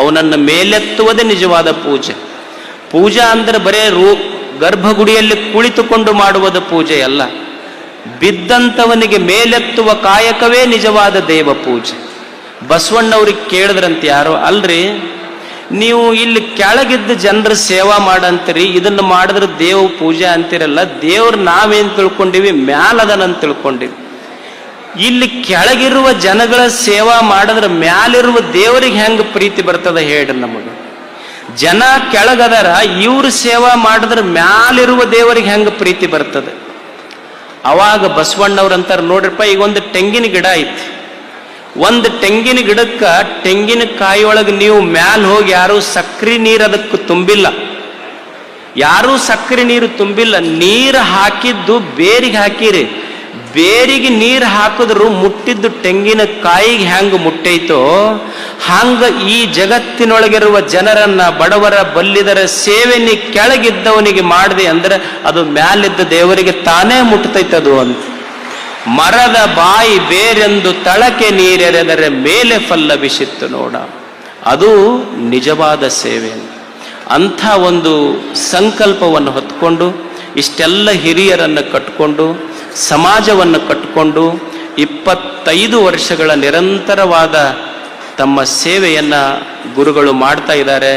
ಅವನನ್ನು ಮೇಲೆತ್ತುವುದೇ ನಿಜವಾದ ಪೂಜೆ. ಪೂಜಾ ಅಂದರೆ ಬರೇ ರೂ, ಗರ್ಭಗುಡಿಯಲ್ಲಿ ಕುಳಿತುಕೊಂಡು ಮಾಡುವುದು ಪೂಜೆ ಅಲ್ಲ. ಬಿದ್ದಂಥವನಿಗೆ ಮೇಲೆತ್ತುವ ಕಾಯಕವೇ ನಿಜವಾದ ದೇವ ಪೂಜೆ. ಬಸವಣ್ಣವ್ರಿಗೆ ಕೇಳಿದ್ರಂತ ಯಾರೋ, ಅಲ್ರಿ, ನೀವು ಇಲ್ಲಿ ಕೆಳಗಿದ್ದ ಜನರ ಸೇವಾ ಮಾಡಂತೀರಿ, ಇದನ್ನು ಮಾಡಿದ್ರೆ ದೇವ ಪೂಜೆ ಅಂತಿರಲ್ಲ, ದೇವ್ರ ನಾವೇನು ತಿಳ್ಕೊಂಡಿವಿ, ಮ್ಯಾಲದನಂತ ತಿಳ್ಕೊಂಡಿವಿ. ಇಲ್ಲಿ ಕೆಳಗಿರುವ ಜನಗಳ ಸೇವಾ ಮಾಡಿದ್ರ ಮ್ಯಾಲಿರುವ ದೇವರಿಗೆ ಹೆಂಗ ಪ್ರೀತಿ ಬರ್ತದ ಹೇಳ್ರಿ ನಮಗೆ. ಜನ ಕೆಳಗದರ, ಇವ್ರ ಸೇವಾ ಮಾಡಿದ್ರ ಮ್ಯಾಲಿರುವ ದೇವರಿಗೆ ಹೆಂಗ ಪ್ರೀತಿ ಬರ್ತದೆ. ಅವಾಗ ಬಸವಣ್ಣವ್ರು ಅಂತಾರೆ ನೋಡ್ರಿಪ್ಪ, ಈಗ ಒಂದು ತೆಂಗಿನ ಗಿಡ ಐತಿ. ಒಂದು ತೆಂಗಿನ ಗಿಡಕ್ಕ ತೆಂಗಿನ ಕಾಯಿಯೊಳಗೆ ನೀವು ಮ್ಯಾಲ ಹೋಗಿ ಯಾರು ಸಕ್ರಿ ನೀರು ಅದಕ್ಕೆ ತುಂಬಿಲ್ಲ. ಯಾರೂ ಸಕ್ಕರೆ ನೀರು ತುಂಬಿಲ್ಲ, ನೀರು ಹಾಕಿದ್ದು ಬೇರಿಗೆ ಹಾಕಿರಿ. ಬೇರಿಗೆ ನೀರು ಹಾಕಿದ್ರು ಮುಟ್ಟಿದ್ದು ತೆಂಗಿನ ಕಾಯಿಗೆ ಹ್ಯಾಂಗ ಮುಟ್ಟೈತೋ, ಹಂಗ ಈ ಜಗತ್ತಿನೊಳಗಿರುವ ಜನರನ್ನ ಬಡವರ ಬಲ್ಲಿದರ ಸೇವೆನಿ ಕೆಳಗಿದ್ದವನಿಗೆ ಮಾಡಿದೆ ಅಂದ್ರೆ ಅದು ಮ್ಯಾಲಿದ್ದ ದೇವರಿಗೆ ತಾನೇ ಮುಟ್ತೈತದು ಅಂತ. ಮರದ ಬಾಯಿ ಬೇರೆಂದು ತಳಕೆ ನೀರೆರೆದರೆ ಮೇಲೆ ಫಲ್ಲವಿಸಿತ್ತು ನೋಡ. ಅದು ನಿಜವಾದ ಸೇವೆ. ಅಂಥ ಒಂದು ಸಂಕಲ್ಪವನ್ನು ಹೊತ್ಕೊಂಡು, ಇಷ್ಟೆಲ್ಲ ಹಿರಿಯರನ್ನು ಕಟ್ಕೊಂಡು ಸಮಾಜವನ್ನು ಕಟ್ಟಿಕೊಂಡು ಇಪ್ಪತ್ತೈದು ವರ್ಷಗಳ ನಿರಂತರವಾದ ತಮ್ಮ ಸೇವೆಯನ್ನು ಗುರುಗಳು ಮಾಡ್ತಾ ಇದ್ದಾರೆ.